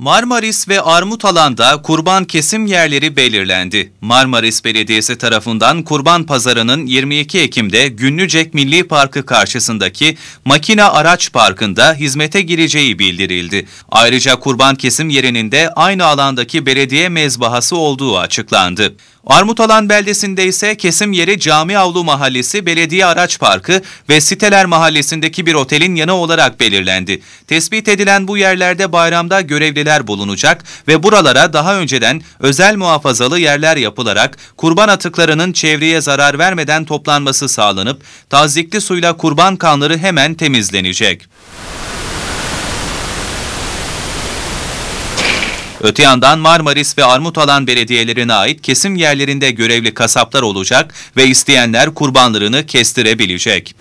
Marmaris ve Armutalan'da kurban kesim yerleri belirlendi. Marmaris Belediyesi tarafından kurban pazarının 22 Ekim'de Günlücek Milli Parkı karşısındaki Makina Araç Parkı'nda hizmete gireceği bildirildi. Ayrıca kurban kesim yerinin de aynı alandaki belediye mezbahası olduğu açıklandı. Armutalan beldesinde ise kesim yeri Cami Avlu Mahallesi Belediye Araç Parkı ve Siteler Mahallesi'ndeki bir otelin yanı olarak belirlendi. Tespit edilen bu yerlerde bayramda görevliler bulunacak ve buralara daha önceden özel muhafazalı yerler yapılarak kurban atıklarının çevreye zarar vermeden toplanması sağlanıp tazikli suyla kurban kanları hemen temizlenecek. Öte yandan Marmaris ve Armutalan belediyelerine ait kesim yerlerinde görevli kasaplar olacak ve isteyenler kurbanlarını kestirebilecek.